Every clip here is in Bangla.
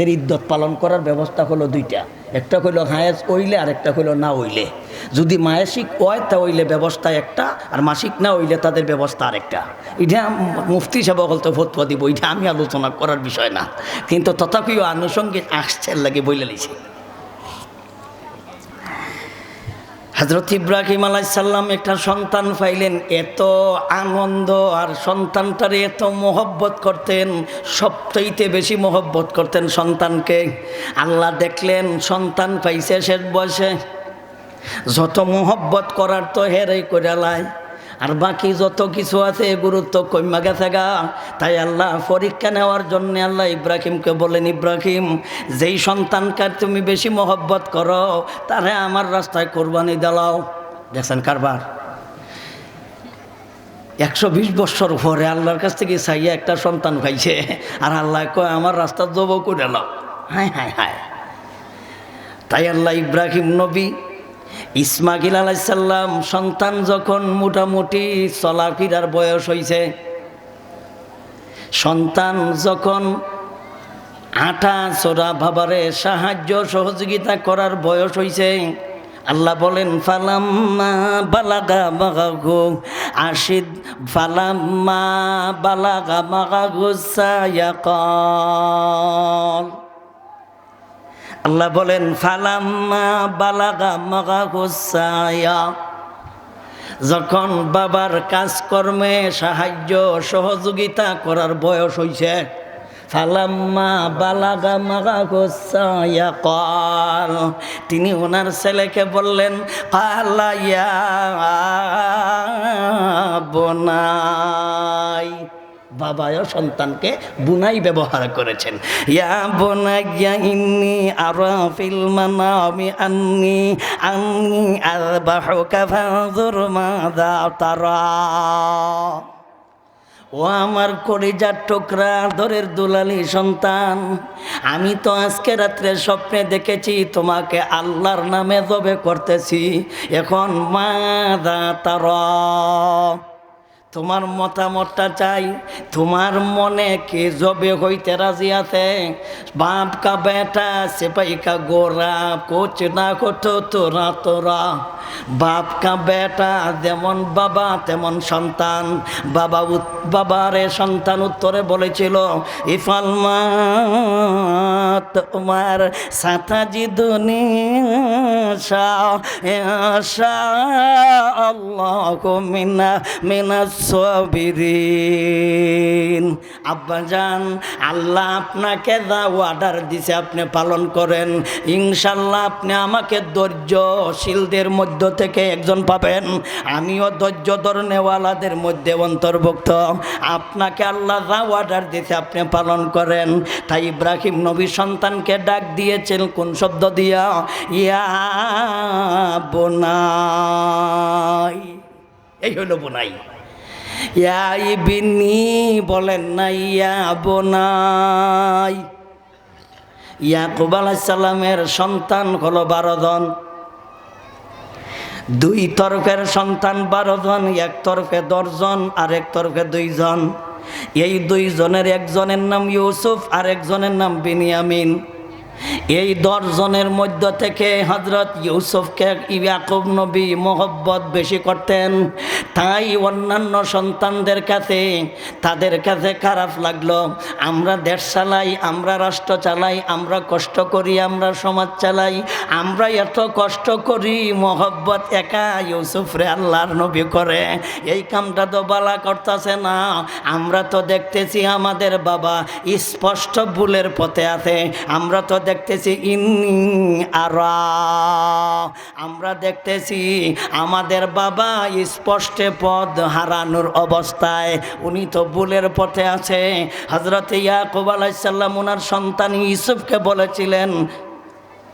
এর ইদ্যত পালন করার ব্যবস্থা হলো দুইটা। একটা হইল হায়েস ওইলে আর একটা হইল না ওইলে। যদি মায়াসিক হয়, তা ওইলে ব্যবস্থা একটা, আর মাসিক না ওইলে তাদের ব্যবস্থা আরেকটা। এটা মুফতি সাহেব বলতে ফতুয়া দিব, এটা আমি আলোচনা করার বিষয় না। কিন্তু তথাপিও আনুষঙ্গিক আসছে লাগে বইলে লিছি। হজরত ইব্রাহিম আলাইসাল্লাম একটা সন্তান পাইলেন। এত আনন্দ আর সন্তানটারে এত মোহব্বত করতেন, সবচাইতে বেশি মোহব্বত করতেন সন্তানকে। আল্লাহ দেখলেন, সন্তান পাইছে শেষ বয়সে। যত মোহব্বত করার তো হেরাই করে লাই আর বাকি যত কিছু আছে গুরুত্ব কইমা গেছে গা। তাই আল্লাহ পরীক্ষা নেওয়ার জন্য আল্লাহ ইব্রাহিমকে বলেন ইব্রাহিম, যেই সন্তানকে তুমি বেশি মহব্বত করো, তারে আমার রাস্তায় কোরবানি দিলাও। দেখছেন কারবার। একশো বিশ বছর পরে আল্লাহর কাছ থেকে চাইয়া একটা সন্তান পাইছে। আর আল্লাহ কয়, আমার রাস্তা জব করে লাও হায় হায় হায়। তাই আল্লাহ ইব্রাহিম নবী ইসমাগিল আলাইসাল্লাম সন্তান যখন মোটামুটি চলাফিরার বয়স হয়েছে সন্তান যখন আটা চোরা ভাবারে সাহায্য সহযোগিতা করার বয়স হয়েছে আল্লাহ বলেন, ফালাম্মা বালাগা মাগাগো আশিদ, ফালাম্মা বালাগা মাগাগো সায়াকল। আল্লাহ বলেন, ফালাম্মা বালাগা মাগা গোসায়া যখন বাবার কাজকর্মে সাহায্য, সহযোগিতা করার বয়স হয়েছে ফালাম্মা বালাগা মাগা গোসায়া কল। তিনি ওনার ছেলেকে বললেন পালাইয়া বোনাই। বাবাও সন্তানকে বুনাই ব্যবহার করেছেন। ইয়া বোনাইয়া ইন্নি আরা ফিল আমি আন্নি আন্নি আযবাহুকা ফানজুর মাযা তারা। ও আমার কলিজার টুকরা দরের দুলালি সন্তান, আমি তো আজকে রাত্রে স্বপ্নে দেখেছি তোমাকে আল্লাহর নামে জবে করতেছি। এখন মা দা তারা। তোমার মতামতটা চাই। তোমার মনে কে জবে হইতে রাজি আছে? বাপ কা বেটা, সেপাই কা গোরা, কোচ না করতো তোরা তোরা। বাপ কা বেটা, যেমন বাবা, তেমন সন্তান। বাবা বাবারে সন্তান উত্তরে বলেছিল, ইফাল মা তোমার সাতাজি দুনিয়া আল্লাহ মিনা মিনা সবিরিন। আব্বাজান আল্লাহ আপনাকে যা অর্ডার দিছে আপনি পালন করেন। ইনশাল্লাহ আপনি আমাকে ধৈর্যশীলদের মধ্য থেকে একজন পাবেন। আমিও ধৈর্য ধরনেওয়ালাদের মধ্যে অন্তর্ভুক্ত। আপনাকে আল্লাহ যা অর্ডার দিছে আপনি পালন করেন। তাই ইব্রাহিম নবী সন্তানকে ডাক দিয়েছেন, কোন শব্দ দিয়া? ইয়া বোনাই। এই হলো বোনাই। ইয়া ইবিনি বলেন না, ইয়া বোনাই। ইয়াকুব আলাইসাল্লামের সন্তান হলো বারো জন। দুই তরফের সন্তান বারো জন, এক তরফে দশজন আর এক তরফে দুইজন এই দুইজনের একজনের নাম ইউসুফ আর একজনের নাম বিনিয়ামিন। এই দশজনের মধ্য থেকে হজরত ইউসুফকে ইয়াকুব নবী মোহব্বত বেশি করতেন। তাই অন্যান্য সন্তানদের কাছে, তাদের কাছে খারাপ লাগল। আমরা দেশ চালাই, আমরা রাষ্ট্র চালাই, আমরা কষ্ট করি, আমরা সমাজ চালাই, আমরা এত কষ্ট করি, মোহব্বত একা ইউসুফরে আল্লাহর নবী করে। এই কামটা তো বালা করতেছে না। আমরা তো দেখতেছি আমাদের বাবা স্পষ্ট ভুলের পথে আছে। আমরা তো দেখতেছি, ইন্নি আরা। আমরা দেখতেছি, আমাদের বাবা স্পষ্টে পদ হারানোর অবস্থায়, উনি তো ভুলের পথে আছে। হজরত ইয়াকুব আলাইসাল্লাম ওনার সন্তান ইউসুফকে বলেছিলেন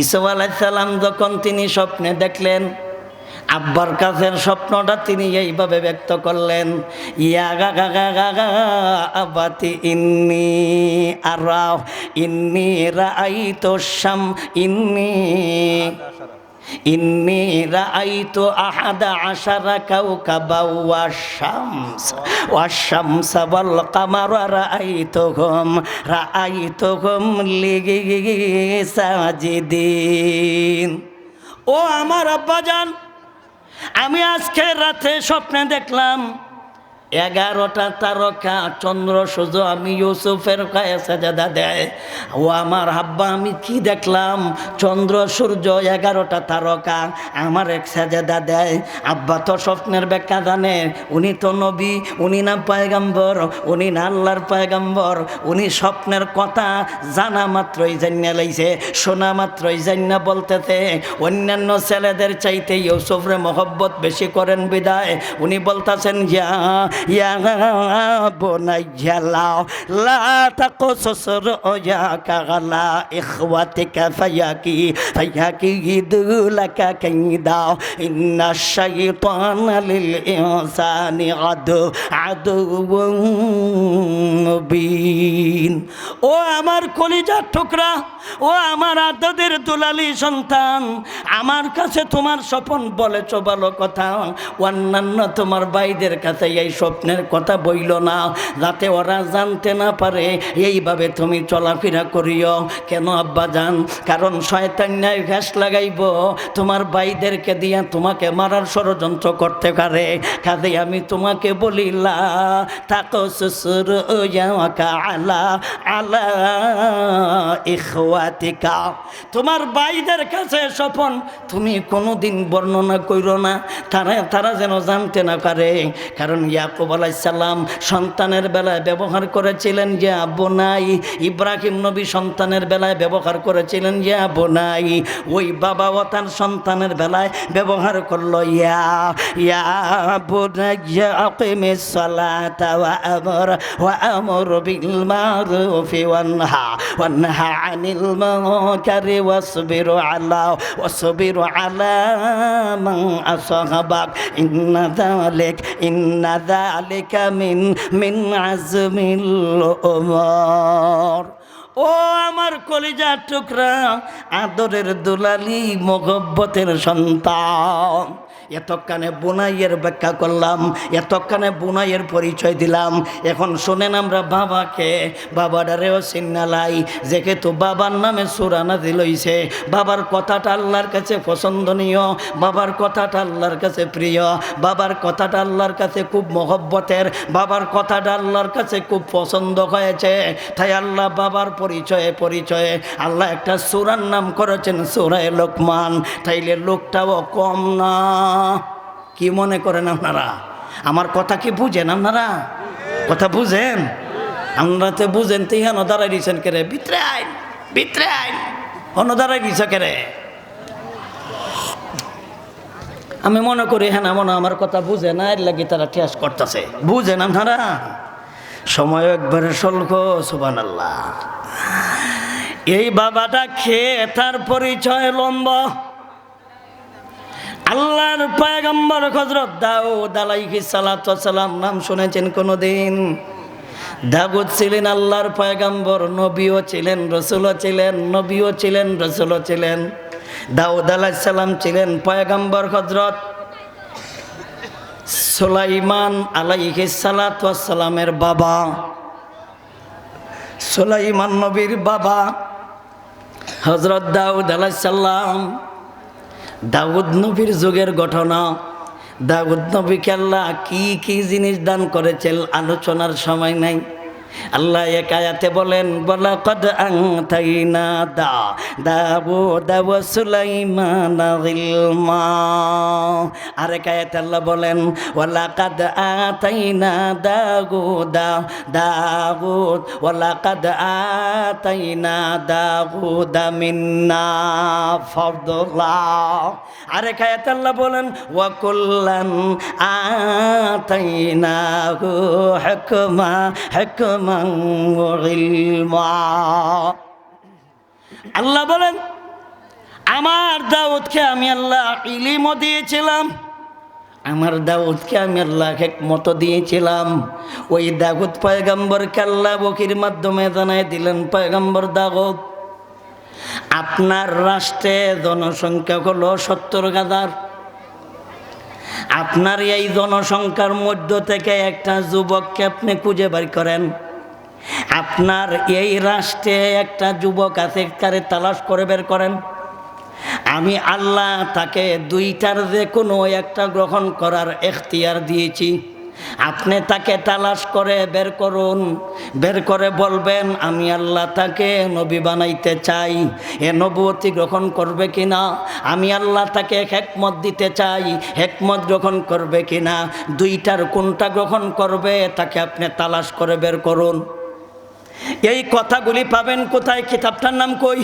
ইসুফ আলাইসাল্লাম যখন তিনি স্বপ্নে দেখলেন, আব্বার কাছের স্বপ্নটা তিনি এইভাবে ব্যক্ত করলেন, ইয়া গা গা গা গা গা আবাতি ইন্নি আর ইন্নি রাইতো শাম, ইন্নি ইন্নি রাআইতু আহাদা আশারা কাউকাবা ওয়াশ-শামস ওয়াশ-শামস ওয়াল কামারা রাআইতুহুম রাআইতুহুম লিসাজিদিন ও আমার আব্বাজান, আমি আজকে রাতে স্বপ্নে দেখলাম এগারোটা তারকা, চন্দ্র সূর্য, আমি ইউসুফের কায়ে সাজাদা দেয়। ও আমার হাব্বা আমি কি দেখলাম? চন্দ্র, সূর্য, এগারোটা তারকা, আমার এক সাজাদা দেয়। আব্বা তো স্বপ্নের ব্যাখ্যা জানে, উনি তো নবী, উনি না পায়গাম্বর, উনি না আল্লাহর পায়গাম্বর, উনি স্বপ্নের কথা জানা মাত্রই জান্না লাইছে, শোনা মাত্রই জান্না বলতেছে, অন্যান্য ছেলেদের চাইতে ইউসুফরে মহব্বত বেশি করেন বিদায়। উনি বলতেছেন ইয়া ইয়া বোনাইয়া লাও লা তাকসস রুয়াকা গালা ইখওয়াতিকা ফায়াকি ফায়াকি দুলাকা কাইদা ইন্না শাইতানা লিল ইনসানি আদু আদুউন ও আমার কলিজার টুকরা, ও আমার আদদের দুলালি সন্তান, আমার কাছে তোমার স্বপন বলেছ ভালো কথা। অন্যান্য তোমার ভাইদের কাছে এই স্বপ্নের কথা বইল না, যাতে ওরা জানতে না পারে, এইভাবে তুমি চলাফেরা করিও। কেন আব্বা যান কারণ শয়তান ন্যায় ঘাস লাগাইব। তোমার ভাইদেরকে দিয়া তোমাকে মারার ষড়যন্ত্র করতে পারে। কাজে আমি তোমাকে বলিলা তাকো শ্বশুর আলা আলা ইখওয়াতিকা। তোমার ভাইদের কাছে স্বপন তুমি কোনোদিন বর্ণনা কইরো না। তারা তারা যেন জানতে না পারে। কারণ ইয়াকুব আলাইসাল্লাম সন্তানের বেলায় ব্যবহার করেছিলেন, যে বোনাই ইব্রাহিম নবী সন্তানের বেলায় ব্যবহার করেছিলেন, যে বোনাই ওই বাবা ও তার সন্তানের বেলায় ব্যবহার করল, ইয়া ইয়া মান আসাহাবাক ইন্না যালিক মিন মিন আজমিল ওমর ও আমার কলিজার টুকরা আদরের দুলালি মগব্বতের সন্তান। এতক্ষণে বুনাইয়ের ব্যাখ্যা করলাম, এতক্ষণে বুনাইয়ের পরিচয় দিলাম। এখন শোনেন আমরা বাবাকে বাবাডারেও সিন্নালাই যেহেতু বাবার নামে সুরানা দিলইছে বাবার কথাটা আল্লাহর কাছে পছন্দনীয়, বাবার কথাটা আল্লাহর কাছে প্রিয়, বাবার কথাটা আল্লাহর কাছে খুব মহব্বতের, বাবার কথাটা আল্লাহর কাছে খুব পছন্দ হয়েছে। তাই আল্লাহ বাবার পরিচয়ে পরিচয়ে আল্লাহ একটা সুরার নাম করেছেন সুরায় লোকমান। তাইলে লোকটাও কম না। কি মনে করেন আপনারা? আমার কথা কি বুঝেন আপনারা? কথা বুঝেন? আপনারা তো বুঝেন তো ইহানো দাঁড়াই দিয়েছেন কেরে ভিতরে আইন ভিতরে আইন। অন্য দাঁড়াই দিয়েছ কেরে আমি মনে করি হ্যাঁ মনে আমার কথা বুঝে না, এর লাগি তারা ঠেস করতেছে। বুঝেন আপনারা? সময় একবারে স্বল্প সুবান আল্লাহ এই বাবাটা খেয়ে তার পরিচয় লম্বা। আল্লাহর পয়গম্বর হজরত দাউদ আলাইহি সালাম নাম শুনেছেন কোনোদিন? দাউদ ছিলেন আল্লাহর পয়গম্বর, নবীও ছিলেন, রসুলও ছিলেন, নবীও ছিলেন, রসুলও ছিলেন। দাউদ আলাইসাল্লাম ছিলেন পয়গম্বর হজরত সুলাইমান আলাইহি সালামের বাবা। সুলাইমান নবীর বাবা হজরত দাউদ আলাইসাল্লাম দাউদ নবীর যুগের ঘটনা। দাউদ নবীকে আল্লাহ কি কি জিনিস দান করেছেন? আলোচনার সময় নাই। আল্লাহ এক আয়াতে বলেন বলা আংতাইনা আল্লাহ বলেন ওয়ালা আতাইনা আতাইনা আল্লাহ বলেন, ওয়াকুল্লান আতাইনাহু হুকমা হুকমা আল্লাহ বলেন, আমার দাউদকে আমি আল্লাহ ইলিমও দিয়েছিলাম, আমার দাউদকে আমি আল্লাহ মত দিয়েছিলাম। ওই দাউদ পয়গম্বরকে আল্লাহ বকির মাধ্যমে জানাই দিলেন, পয়গম্বর দাউদ, আপনার রাষ্ট্রে জনসংখ্যা হলো সত্তর হাজার। আপনার এই জনসংখ্যার মধ্য থেকে একটা যুবককে আপনি খুঁজে বের করেন। আপনার এই রাষ্ট্রে একটা যুবক আছে, তারে তালাশ করে বের করেন। আমি আল্লাহ তাকে দুইটার যে কোনো একটা গ্রহণ করার এখতিয়ার দিয়েছি। আপনি তাকে তালাশ করে বের করুন, বের করে বলবেন, আমি আল্লাহ তাকে নবী বানাইতে চাই। এ নবতী গ্রহণ করবে কিনা? আমি আল্লাহ তাকে হেকমত দিতে চাই। হেকমত গ্রহণ করবে কিনা? দুইটার কোনটা গ্রহণ করবে, তাকে আপনি তালাশ করে বের করুন। এই কথাগুলি পাবেন কোথায়? কিতাবটার নাম কই?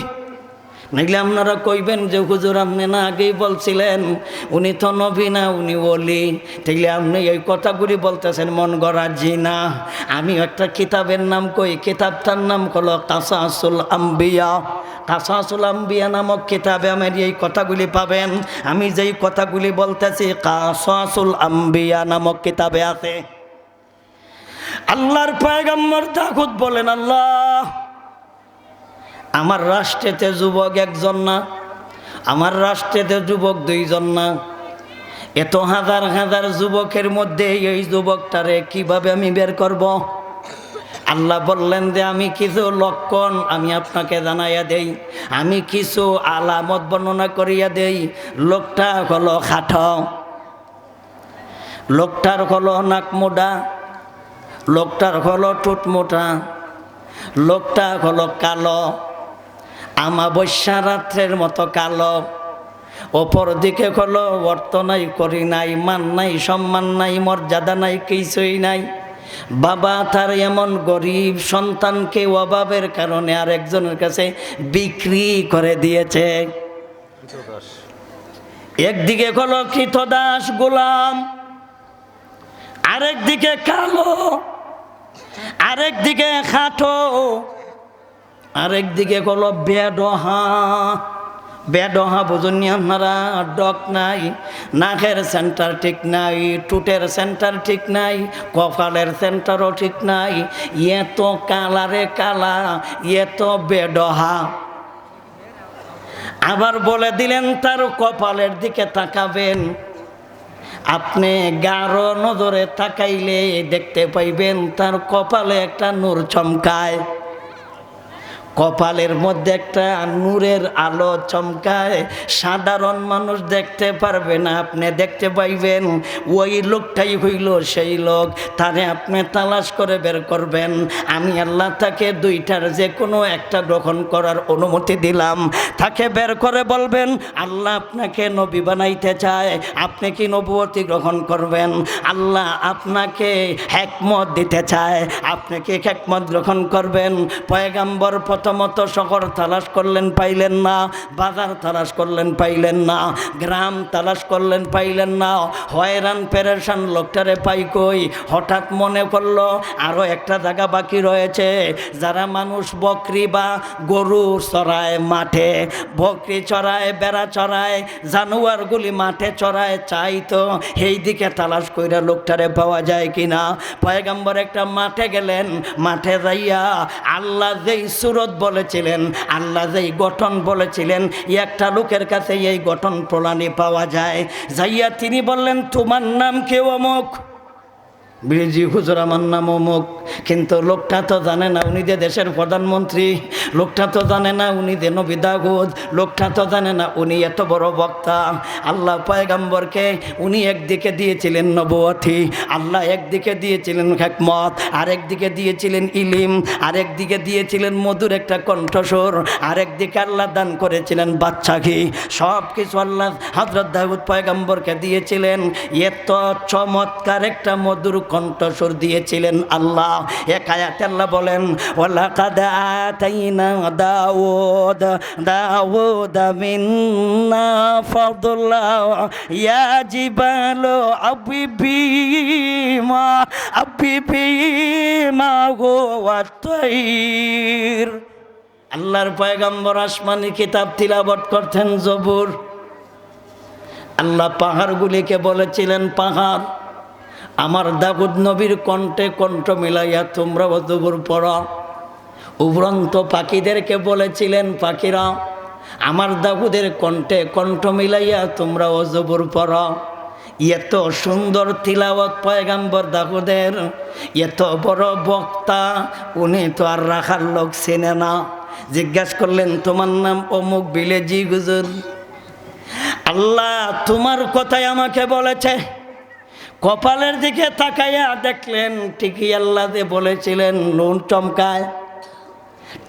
নাইলে আপনারা কইবেন যে, হুজুর, আপনি না আগেই বলছিলেন, উনি তো নবী না, উনি বলি তাইলে আপনি এই কথাগুলি বলতেছেন, মন গড়াজি না আমি একটা কিতাবের নাম কই, কিতাবটার নাম হলো কাসাসুল আম্বিয়া। কাসাসুল আম্বিয়া নামক কিতাবে আমার এই কথাগুলি পাবেন। আমি যেই কথাগুলি বলতেছি কাসাসুল আম্বিয়া নামক কিতাবে আছে। আল্লাহর পয়গম্বর তাকুত বলেন, আল্লাহ, আমার রাষ্ট্রেতে যুবক একজন না, আমার রাষ্ট্রেতে যুবক দুইজন না এত হাজার হাজার যুবকের মধ্যে এই যুবকটারে কীভাবে আমি বের করব। আল্লাহ বললেন যে, আমি কিছু লক্ষণ আমি আপনাকে জানাইয়া দেই, আমি কিছু আলামত বর্ণনা করিয়া দেই লোকটা হলো খাট, লোকটার হলো নাক মোডা লোকটার হলো টুট মোটা লোকটা হলো কালো আমাবস্যা রাত্রের মতো কালো। ওপর দিকে হলো অর্থ নাই করি নাই, মান নাই, সম্মান নাই, মর্যাদা নাই, কিছুই নাই। বাবা তার এমন গরিব সন্তানকে অভাবের কারণে আর একজনের কাছে বিক্রি করে দিয়েছে। একদিকে হলো কৃতদাস গোলাম, আরেকদিকে কালো। আরেকদিকে খাটো আরেকদিকে হলো বেডহা। বেডহা বুঝুনি আপনারা, ডক নাই, নাকের সেন্টার ঠিক নাই টুটের সেন্টার ঠিক নাই, কপালের সেন্টারও ঠিক নাই। এত কালারে কালা, এত বেডহা। আবার বলে দিলেন, তার কপালের দিকে তাকাবেন। আপনি গাঢ় নজরে তাকাইলে দেখতে পাইবেন তার কপালে একটা নূর চমকায়। কপালের মধ্যে একটা নূরের আলো চমকায়। সাধারণ মানুষ দেখতে পারবে না, আপনি দেখতে পাইবেন। ওই লোকটাই হইল সেই লোক, তারে আপনি তালাশ করে বের করবেন। আমি আল্লাহ তাকে দুইটার যে কোনো একটা গ্রহণ করার অনুমতি দিলাম। তাকে বের করে বলবেন, আল্লাহ আপনাকে নবী বানাইতে চায়, আপনি কি নবুয়তি গ্রহণ করবেন? আল্লাহ আপনাকে হেকমত দিতে চায়, আপনি কি হেকমত গ্রহণ করবেন? পয়গাম্বর প্রথমত শহর তালাশ করলেন, পাইলেন না। বাজার তালাশ করলেন, পাইলেন না। গ্রাম তালাশ করলেন, পাইলেন না। হয়রান, পেরেশান লোকটারে পাই কই? হঠাৎ মনে করল আরও একটা জায়গা বাকি রয়েছে। যারা মানুষ বকরি বা গরু চড়ায় মাঠে, বকরি চড়ায়, বেড়া চড়ায়, জানোয়ারগুলি মাঠে চড়ায়, চাই তো এই দিকে তালাশ কইরা লোকটারে পাওয়া যায় কিনা? পয়গাম্বর একটা মাঠে গেলেন। মাঠে যাইয়া আল্লাহ যেই সুরত বলেছিলেন, আল্লাহ যেই গঠন বলেছিলেন, একটা লোকের কাছে এই গঠন প্রণালী পাওয়া যায়। যাইয়া তিনি বললেন, তোমার নাম কেউ অমুক? বিজি হুজুর আমার নাম অমুক। কিন্তু লোকটা তো জানে না, উনি যে দেশের প্রধানমন্ত্রী। লোকটা তো জানে না, উনি যে নবিদাগুদ লোকটা তো জানে না, উনি এত বড় বক্তা। আল্লাহ পয়গাম্বরকে উনি একদিকে দিয়েছিলেন নবতী আল্লাহ একদিকে দিয়েছিলেন হেকমত, আরেকদিকে দিয়েছিলেন ইলিম, আরেকদিকে দিয়েছিলেন মধুর একটা কণ্ঠস্বর, আরেকদিকে আল্লাহ দান করেছিলেন বাচ্চাকে সব কিছু আল্লাহ হজরত দাউদ পয়গাম্বরকে দিয়েছিলেন। এত চমৎকার একটা মধুর কণ্ঠস্বর দিয়েছিলেন আল্লাহ। এক আল্লাহ বলেন আবিবিমা গো ওয়াতাইর আল্লাহর পয়গম্বর আসমানি কিতাব তিলাবট করতেন জবুর। আল্লাহ পাহাড়গুলিকে বলেছিলেন পাহাড়। আমার দাগুদ নবীর কণ্ঠে কণ্ঠ মিলাইয়া তোমরা জবুর পড়া। উভ্রান্ত পাখিদেরকে বলেছিলেন, পাখিরা, আমার দাগুদের কণ্ঠে কণ্ঠ মিলাইয়া তোমরা অজবুর পড়া। এত সুন্দর তিলাওয়াত পয়গাম্বর দাগুদের এত বড় বক্তা, উনি তো আর রাখার লোক চেনে না। জিজ্ঞাসা করলেন, তোমার নাম অমুক বিলেজি গুজুর আল্লাহ তোমার কথাই আমাকে বলেছে। কপালের দিকে তাকাইয়া দেখলেন, ঠিকই আল্লাহ বলেছিলেন নুন চমকায়।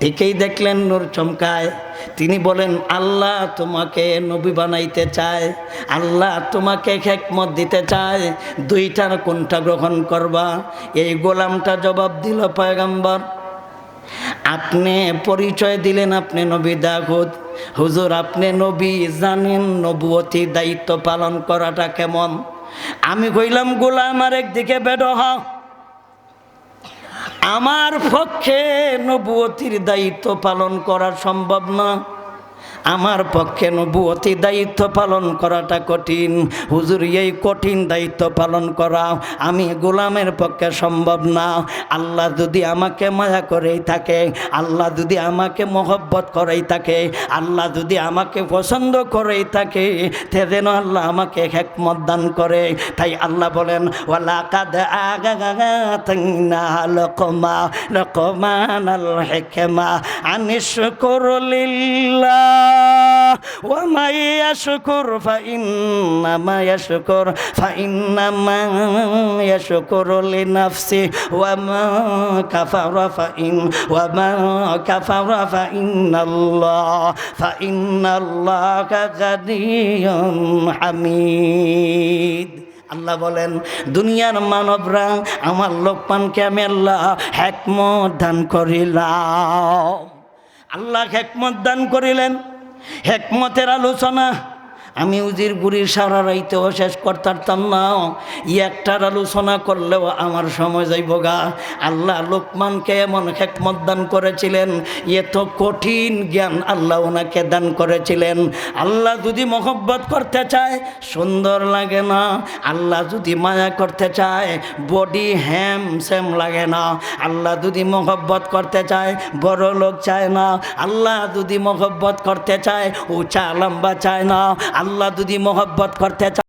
ঠিকই দেখলেন, নূর চমকায়। তিনি বলেন, আল্লাহ তোমাকে নবী বানাইতে চায়, আল্লাহ তোমাকে খেকমত দিতে চায়, দুইটার কোনটা গ্রহণ করবা? এই গোলামটা জবাব দিল পয়গাম্বর, আপনি পরিচয় দিলেন আপনি নবী দাগুদ হুজুর, আপনি নবী জানেন নবুয়তি দায়িত্ব পালন করাটা কেমন? আমি কইলাম গোলাম আর একদিকে বেডহ আমার পক্ষে নবুয়তির দায়িত্ব পালন করা সম্ভব না। আমার পক্ষে নবুয়তি দায়িত্ব পালন করাটা কঠিন। হুজুর, এই কঠিন দায়িত্ব পালন করা আমি গোলামের পক্ষে সম্ভব না। আল্লাহ যদি আমাকে মায়া করেই থাকে, আল্লাহ যদি আমাকে মহব্বত করেই থাকে, আল্লাহ যদি আমাকে পছন্দ করেই থাকে, তে যেন আল্লাহ আমাকে হেকমত দান করে। তাই আল্লাহ বলেন ওয়ালা কাদ আগাগাগাতাইনা লকমা, লকমানাল হিকমা আনিশ করলিল্লাহ ومن يشكر فإنما يشكر فإنما يشكر لنفسه وما كفر فإن وما كفر فإن الله فإن الله غني حميد আল্লাহ বলেন দুনিয়ার মানবরা আমার লোকমানকে আমি আল্লাহ হ্যাকমত দান করিলাম আল্লাহ হেকমত দান করিলেন হেকমতের আলোচনা আমি উজির বুড়ির সারা রাইতেও শেষ করতাম না। ই একটার আলোচনা করলেও আমার সময় যাইব গা। আল্লাহ লোকমানকে এমন হেকমত দান করেছিলেন, এত কঠিন জ্ঞান আল্লাহ ওনাকে দান করেছিলেন। আল্লাহ যদি মহব্বত করতে চায়, সুন্দর লাগে না। আল্লাহ যদি মায়া করতে চায়, বডি হ্যাম স্যাম লাগে না। আল্লাহ যদি মহব্বত করতে চায়, বড় লোক চায় না। আল্লাহ যদি মহব্বত করতে চায়, উঁচা লম্বা চায় না। আল্লাহ যদি মহব্বত করতে চায়